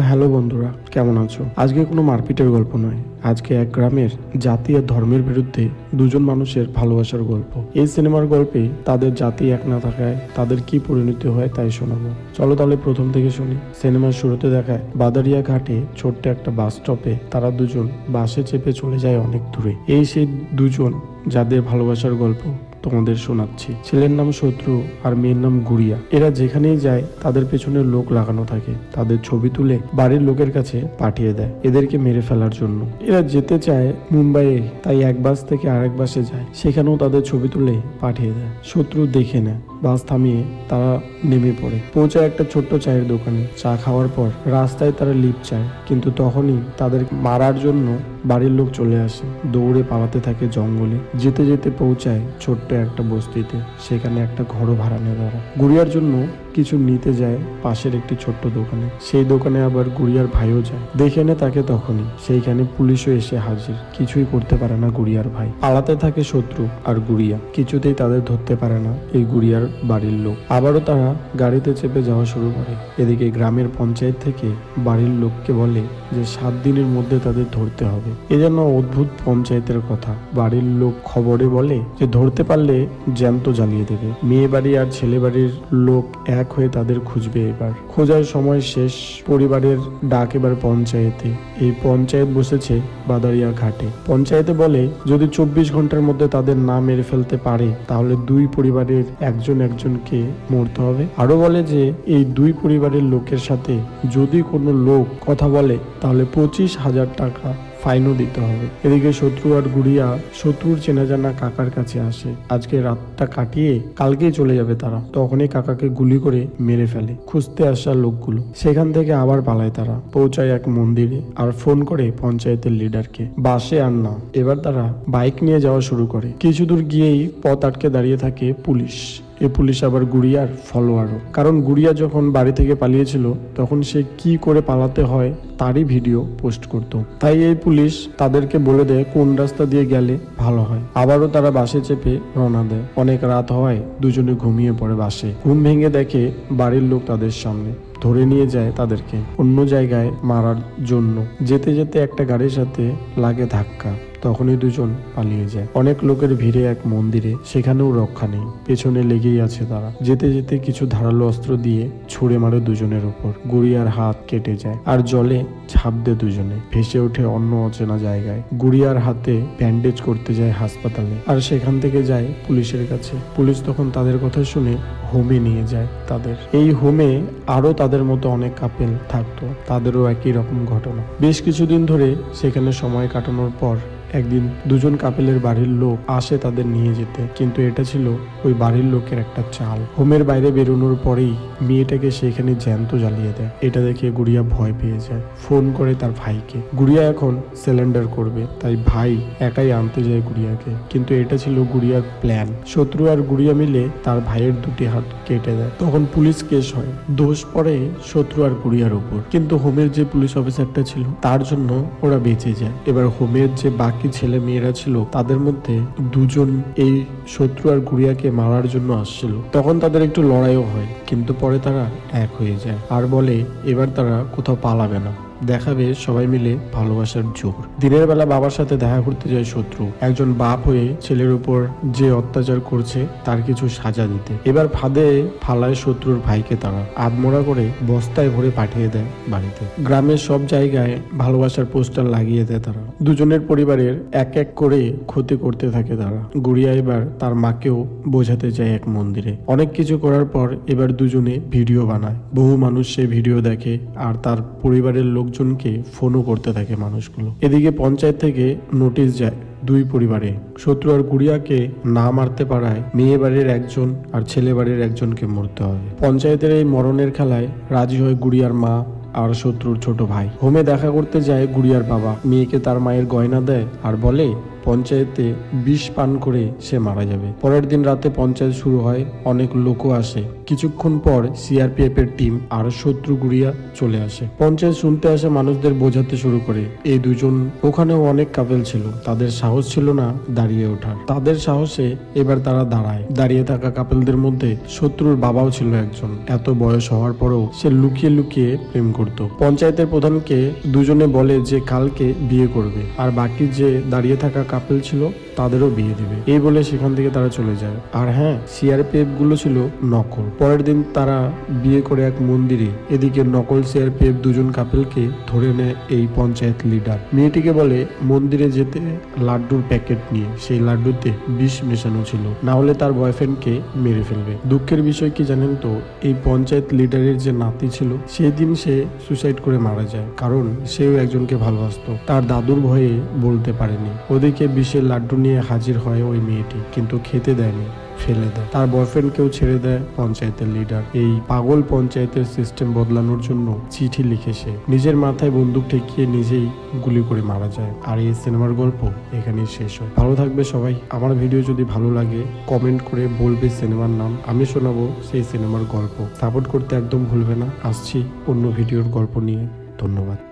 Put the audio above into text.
Hello বন্ধুরা, কেমন আছো? আজকে কোনো মারপিটের গল্প নয়। আজকে এক গ্রামের জাতি আর ধর্মের বিরুদ্ধে দুজন মানুষের ভালোবাসার গল্প। এই সিনেমার গল্পে তাদের জাতি এক না থাকায় তাদের কি পরিণতি হয় তাই শোনাবো। চলো তাহলে প্রথম থেকে শুনি। সিনেমার শুরুতে দেখায় বাদারিয়া ঘাটে ছোট্ট একটা বাস স্টপে তারা দুজন বাসে চেপে চলে যায় অনেক দূরে। এই সেই দুজন যাদের ভালোবাসার গল্প তোমাদের শোনাচ্ছি। ছেলের নাম শত্রু আর মেয়ের নাম গুড়িয়া। এরা যেখানেই যায়, তাদের পেছনে লোক লাগানো থাকে। তাদের ছবি তুলে বাড়ির লোকের কাছে পাঠিয়ে দেয়, এদেরকে মেরে ফেলার জন্য। এরা যেতে চায় মুম্বাইয়ে, তাই এক বাস থেকে আরেক বাসে যায়। সেখানেও তাদের ছবি তুলে পাঠিয়ে দেয়। শত্রু দেখে নেয়। বাস থামিয়ে তারা নেমে পড়ে। পৌঁছায় একটা ছোট্ট চায়ের দোকানে। চা খাওয়ার পর রাস্তায় তারা লিপ চায়, কিন্তু তখনই তাদের মারার জন্য বাড়ির লোক চলে আসে। দৌড়ে পালাতে থাকে জঙ্গলে। যেতে যেতে পৌঁছায় ছোট্ট একটা বস্তিতে। সেখানে একটা ঘরও ভাড়া নেয় তারা। গুড়িয়ার জন্য কিছু নিতে যায় পাশের একটি ছোট্ট দোকানে। সেই দোকানে আবার গুড়িয়ার ভাইও যায়। দেখে নে তাকে তখনই। সেইখানে পুলিশও এসে হাজির। কিছুই করতে পারে না গুড়িয়ার ভাই। পালাতে থাকে শত্রু আর গুড়িয়া। কিছুতেই তাদের ধরতে পারে না এই গুড়িয়ার বাড়ির লোক। আবারও তারা গাড়িতে চেপে যাওয়া শুরু করে। এদিকে গ্রামের পঞ্চায়েত থেকে বাড়ির লোককে বলে যে সাত দিনের মধ্যে তাদের ধরতে হবে। এ যেন অদ্ভুত পঞ্চায়েতের কথা। বাড়ির লোক খবরে বলে যে ধরতে পারলে জ্যান্ত জ্বালিয়ে দেবে। মেয়ে বাড়ি আর ছেলে বাড়ির লোক এক হয়ে তাদের খুঁজবে এবার। খোঁজার সময় শেষ, পরিবারের ডাক এবার পঞ্চায়েতে। এই পঞ্চায়েত বসেছে বাদারিয়া ঘাটে। পঞ্চায়েতে বলে, যদি চব্বিশ ঘণ্টার মধ্যে তাদের না মেরে ফেলতে পারে, তাহলে দুই পরিবারের একজন একজনকে মরতে হবে। আরও বলে যে, এই দুই পরিবারের লোকের সাথে যদি কোনো লোক কথা বলে, তাহলে পঁচিশ হাজার টাকা ফাইনও দিতে হবে। এদিকে শত্রু আর গুড়িয়া শত্রুর চেনা জানা কাকার কাছে আসে। আজকে রাতটা কাটিয়ে কালকেই চলে যাবে তারা। তখনই কাকাকে গুলি করে মেরে ফেলে খুঁজতে আসা লোকগুলো। সেখান থেকে আবার পালায় তারা। পৌঁছায় এক মন্দিরে আর ফোন করে পঞ্চায়েতের লিডারকে। বাসে আর না। এবার তারা বাইক নিয়ে যাওয়া শুরু করে। কিছু দূর গিয়েই পথ আটকে দাঁড়িয়ে থাকে পুলিশ। এ পুলিশ আবার গুড়িয়ার ফলোয়ারও কারণ গুড়িয়া যখন বাড়ি থেকে পালিয়েছিল, তখন সে কি করে পালাতে হয় তারই ভিডিও পোস্ট করত। তাই এই পুলিশ তাদেরকে বলে দেয়, কোন রাস্তা দিয়ে গেলে ভালো হয়। আবারও তারা বাসে চেপে রওনা দেয়। অনেক রাত হওয়ায় দুজনে ঘুমিয়ে পড়ে বাসে। ঘুম ভেঙে দেখে বাড়ির লোক তাদের সামনে ধরে নিয়ে যায় তাদেরকে। অন্য জায়গায় মারার জন্য। যেতে যেতে একটা গাড়ির সাথে লাগে ধাক্কা। তখনই দুজন পালিয়ে যায়। অনেক লোকের ভিড়ে এক মন্দিরে, সেখানেও রক্ষা নেই। পেছনে লেগেই আছে তারা। যেতে যেতে কিছু ধারালো অস্ত্র দিয়ে ছুড়ে মারে দুজনের উপর। গুড়িয়ার হাত কেটে যায়, আর জলে ঝাঁপ দেয় দুজনে। ভেসে ওঠে অন্য অচেনা জায়গায়। গুড়িয়ার হাতে ব্যান্ডেজ করতে যায় হাসপাতালে, আর সেখান থেকে যায় পুলিশের কাছে। পুলিশ তখন তাদের কথা শুনে হোমে নিয়ে যায় তাদের। এই হোমে আরও তাদের মতো অনেক কাপেল থাকতো। তাদেরও একই রকম ঘটনা। বেশ কিছুদিন ধরে সেখানে সময় কাটানোর পর একদিন দুজন কাপেলের বাড়ির লোক আসে তাদের নিয়ে যেতে। কিন্তু এটা ছিল ওই বাড়ির লোকের একটা চাল। হোমের বাইরে বেরোনোর পরেই মেয়েটাকে সেখানে জ্যান্ত জ্বালিয়ে দেয়। এটা দেখে গুড়িয়া ভয় পেয়ে যায়। ফোন করে তার ভাইকে। গুড়িয়া এখন সিলিন্ডার করবে। তাই ভাই একাই আনতে যায় গুড়িয়াকে। কিন্তু এটা ছিল গুড়িয়ার প্ল্যান। শত্রু আর গুড়িয়া মিলে তার ভাইয়ের দুটি হাত কেটে দেয়। তখন পুলিশ কেস হয়। দোষ পড়ে শত্রু আর গুড়িয়ার উপর কিন্তু হোমের যে পুলিশ অফিসারটা ছিল, তার জন্য ওরা বেঁচে যায়। এবার হোমের যে বাকি ছেলে মেয়েরা ছিল, তাদের মধ্যে দুজন এই শত্রু আর গুড়িয়াকে মারার জন্য আসছিল। তখন তাদের একটু লড়াইও হয়, কিন্তু পরে তারা এক হয়ে যায়। আর বলে, এবার তারা কোথাও পালাবে না। দেখাবে সবাই মিলে ভালোবাসার জোর। দিনের বেলা বাবার সাথে দেখা করতে যায় শত্রু। একজন বাপ হয়ে ছেলের উপর যে অত্যাচার করছে, তার কিছু সাজা দিতে। এবার ফাঁদে ফালায় শত্রুর ভাইকে তারা। আদমোড়া করে বস্তায় ভরে পাঠিয়ে দেয় বাড়িতে। গ্রামের সব জায়গায় ভালোবাসার পোস্টার লাগিয়ে দেয় তারা। দুজনের পরিবারের এক এক করে ক্ষতি করতে থাকে তারা। গুড়িয়া এবার তার মাকেও বোঝাতে যায় এক মন্দিরে। অনেক কিছু করার পর এবার দুজনে ভিডিও বানায়। বহু মানুষ সে ভিডিও দেখে আর তার পরিবারের লোকজনকে ফোনও করতে থাকে মানুষগুলো। এদিকে পঞ্চায়েত থেকে নোটিশ যায় দুই পরিবারে। শত্রু আর গুড়িয়াকে না মারতে পারায় মেয়ে বাড়ির একজন আর ছেলে বাড়ির একজনকে মরতে হবে। পঞ্চায়েতের এই মরণের খেলায় রাজি হয় গুড়িয়ার মা আর শত্রুর ছোট ভাই। হোমে দেখা করতে যায় গুড়িয়ার বাবা। মেয়েকে তার মায়ের গয়না দেয় আর বলে পঞ্চায়েতে বিষ পান করে সে মারা যাবে। পরের দিন রাতে পঞ্চায়েত শুরু হয়, অনেক লোকও আসে। কিছুক্ষণ পর সিআরপিএফ এর টিম আর শত্রু গুড়িয়া চলে আসে। পঞ্চায়েত শুনতে আসে মানুষদের বোঝাতে শুরু করে, এই দুজন ওখানেও অনেক কাপেল ছিল, তাদের সাহস ছিল না দাঁড়িয়ে ওঠার। তাদের সাহসে এবার তারা দাঁড়ায়। দাঁড়িয়ে থাকা কাপেলদের মধ্যে শত্রুর বাবাও ছিল একজন। এত বয়স হওয়ার পরেও সে লুকিয়ে লুকিয়ে প্রেম করত। পঞ্চায়েতের প্রধানকে দুজনে বলে যে কালকে বিয়ে করবে, আর বাকি যে দাঁড়িয়ে থাকা কাপেল ছিল, তাদেরও বিয়ে দিবে। এই বলে সেখান থেকে তারা চলে যায়। আর হ্যাঁ সিআরপিএফগুলো ছিল নকল। পরের দিন তারা বিয়ে করে এক মন্দিরে। এদিকে নকল সিআরপিএফ দুজন কাপেলকে ধরে নেয় এই পঞ্চায়েত লিডার মেয়েটিকে বলে, মন্দিরে যেতে লাড্ডুর প্যাকেট নিয়ে। সেই লাড্ডুতে বিষ মেশানো ছিল। না হলে তার বয়ফ্রেন্ডকে মেরে ফেলবে। দুঃখের বিষয় কি জানেন তো? এই পঞ্চায়েত লিডারের যে নাতি ছিল সেই দিন সে সুসাইড করে মারা যায়। কারণ সেও একজনকে ভালোবাসতো। তার দাদুর ভয়ে বলতে পারেনি। ওদিকে বিষের লাড্ডু নিয়ে হাজির হয় ওই মেয়েটি, কিন্তু খেতে দেয়নি, ফেলে দেয়। তার বয়ফ্রেন্ডকেও ছেড়ে দেয় পঞ্চায়েতের লিডার। এই পাগল পঞ্চায়েতের সিস্টেম বদলানোর জন্য চিঠি লিখে সে। নিজের মাথায় বন্দুক ঠেকিয়ে নিজেই গুলি করে মারা যায়। আর এই সিনেমার গল্প এখানেই শেষ হয়। ভালো থাকবে সবাই। আমার ভিডিও যদি ভালো লাগে, কমেন্ট করে বলবে সিনেমার নাম। আমি শোনাবো সেই সিনেমার গল্প। সাপোর্ট করতে একদম ভুলবে না। আসছি অন্য ভিডিওর গল্প নিয়ে। ধন্যবাদ।